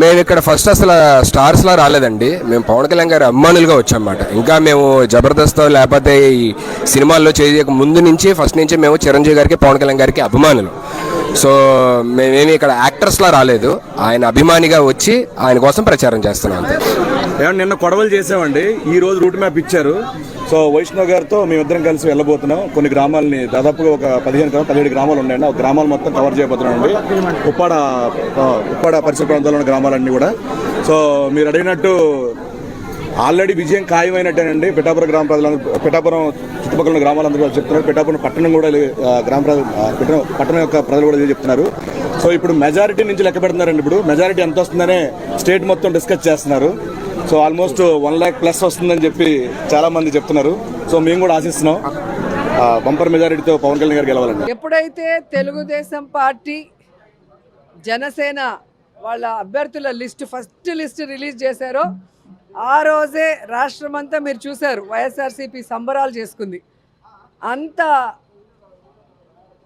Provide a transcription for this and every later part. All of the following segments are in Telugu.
మేము ఇక్కడ ఫస్ట్ అసలు స్టార్స్లా రాలేదండి. మేము పవన్ కళ్యాణ్ గారి అభిమానులుగా వచ్చామన్నమాట. ఇంకా మేము జబర్దస్త్ లేకపోతే ఈ సినిమాల్లో చేయక ముందు నుంచి ఫస్ట్ నుంచి మేము చిరంజీవి గారికి పవన్ కళ్యాణ్ గారికి అభిమానులు. సో మేమేమి ఇక్కడ యాక్టర్స్లా రాలేదు. ఆయన అభిమానిగా వచ్చి ఆయన కోసం ప్రచారం చేస్తున్నాం అంతే. ఏమన్నా నిన్న కొడవలు చేసామండి ఈ రోజు రూట్ మ్యాప్ ఇచ్చారు. సో వైష్ణవ్ గారితో మేమిద్దరం కలిసి వెళ్ళబోతున్నాం. కొన్ని గ్రామాలని దాదాపుగా ఒక పదిహేను గ్రామాలు పదిహేడు గ్రామాలు ఉన్నాయండి. ఆ గ్రామాలు మొత్తం కవర్ చేయబోతున్నామండి. ఉప్పాడ ఉప్పాడ పరిసర ప్రాంతాల్లో ఉన్న గ్రామాలన్నీ కూడా. సో మీరు అడిగినట్టు ఆల్రెడీ విజయం ఖాయమైనట్టేనండి. పిఠాపురం గ్రామ ప్రజలందరూ పిఠాపురం చుట్టుపక్కల ఉన్న గ్రామాలందరూ కూడా చెప్తున్నారు. పిఠాపురం పట్టణం కూడా గ్రామ ప్రజలు పట్టణం యొక్క ప్రజలు కూడా చెప్తున్నారు. సో ఇప్పుడు మెజారిటీ నుంచి లెక్క పెడుతున్నారండి ఇప్పుడు. మెజారిటీ ఎంత వస్తుందనే స్టేట్ మొత్తం డిస్కస్ చేస్తున్నారు. So almost one lakh plus వస్తుందని చెప్పి చాలా మంది చెప్తున్నారు. సో మేము కూడా ఆశిస్తున్నాం. బంపర్ మెజారిటీతో పవన్ కళ్యాణ్ గారు గెలవాలండి ఎప్పుడైతే తెలుగుదేశం పార్టీ జనసేన వాళ్ళ అభ్యర్థుల లిస్ట్ ఫస్ట్ లిస్ట్ రిలీజ్ చేశారో ఆ రోజే రాష్ట్రం అంతా మీరు చూశారు వైఎస్ఆర్సీపీ సంబరాలు చేసుకుంది. అంత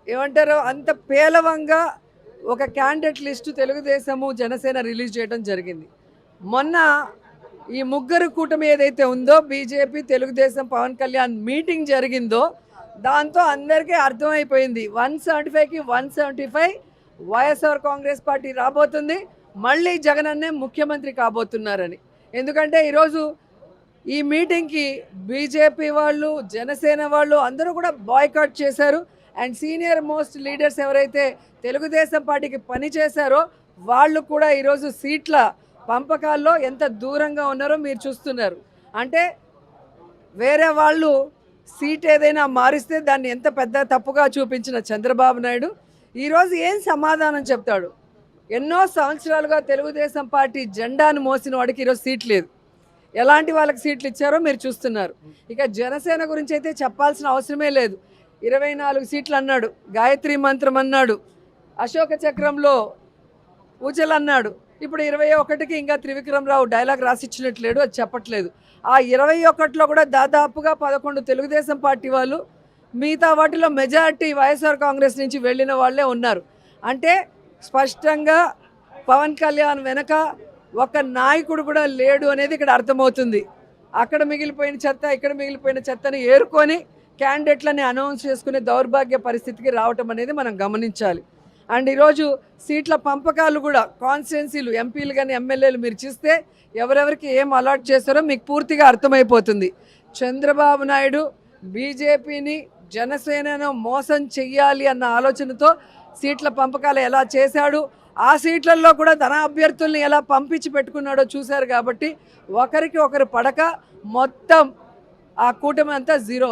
ఏమంటారు అంత పేలవంగా ఒక candidate list Telugudesam Janasena release చేయడం జరిగింది. మొన్న ఈ ముగ్గురు కూటమి ఏదైతే ఉందో బీజేపీ తెలుగుదేశం పవన్ కళ్యాణ్ మీటింగ్ జరిగిందో దాంతో అందరికీ అర్థమైపోయింది. వన్ సెవెంటీ ఫైవ్కి one seventy five YSR Congress party రాబోతుంది. మళ్ళీ జగన్ అన్నే ముఖ్యమంత్రి కాబోతున్నారని. ఎందుకంటే ఈరోజు ఈ మీటింగ్కి బీజేపీ వాళ్ళు జనసేన వాళ్ళు అందరూ కూడా బాయ్కాట్ చేశారు. అండ్ సీనియర్ మోస్ట్ లీడర్స్ ఎవరైతే తెలుగుదేశం పార్టీకి పని చేశారో వాళ్ళు కూడా ఈరోజు సీట్ల పంపకాల్లో ఎంత దూరంగా ఉన్నారో మీరు చూస్తున్నారు. అంటే వేరే వాళ్ళు సీట్ ఏదైనా మారిస్తే దాన్ని ఎంత పెద్ద తప్పుగా చూపించిన చంద్రబాబు నాయుడు. ఈరోజు ఏం సమాధానం చెప్తాడు? ఎన్నో సంవత్సరాలుగా తెలుగుదేశం పార్టీ జెండాను మోసిన వాడికి ఈరోజు సీట్ లేదు. ఎలాంటి వాళ్ళకి సీట్లు ఇచ్చారో మీరు చూస్తున్నారు. ఇక జనసేన గురించి అయితే చెప్పాల్సిన అవసరమే లేదు. ఇరవై నాలుగు సీట్లు అన్నాడు గాయత్రి మంత్రం అన్నాడు అశోక చక్రంలో పూజలు అన్నాడు ఇప్పుడు ఇరవై ఒకటికి ఇంకా త్రివిక్రమరావు డైలాగ్ రాసిచ్చినట్లేడు అది చెప్పట్లేదు. ఆ ఇరవై ఒకటిలో కూడా దాదాపుగా పదకొండు తెలుగుదేశం పార్టీ వాళ్ళు మిగతా వాటిలో మెజారిటీ వైఎస్ఆర్ కాంగ్రెస్ నుంచి వెళ్ళిన వాళ్ళే ఉన్నారు. అంటే స్పష్టంగా పవన్ కళ్యాణ్ వెనక ఒక నాయకుడు కూడా లేడు అనేది ఇక్కడ అర్థమవుతుంది. అక్కడ మిగిలిపోయిన చెత్త ఇక్కడ మిగిలిపోయిన చెత్తని ఏరుకొని క్యాండిడేట్లని అనౌన్స్ చేసుకునే దౌర్భాగ్య పరిస్థితికి రావటం అనేది మనం గమనించాలి. అండ్ ఈరోజు సీట్ల పంపకాలు కూడా కాన్స్టిట్యున్సీలు ఎంపీలు కానీ ఎమ్మెల్యేలు మీరు చూస్తే ఎవరెవరికి ఏం అలాట్ చేస్తారో మీకు పూర్తిగా అర్థమైపోతుంది. చంద్రబాబు నాయుడు బీజేపీని జనసేనను మోసం చెయ్యాలి అన్న ఆలోచనతో సీట్ల పంపకాలు ఎలా చేశాడు ఆ సీట్లలో కూడా తన అభ్యర్థుల్ని ఎలా పంపించి పెట్టుకున్నాడో చూశారు కాబట్టి ఒకరికి ఒకరు పడక మొత్తం ఆ కూటమి అంతా జీరో.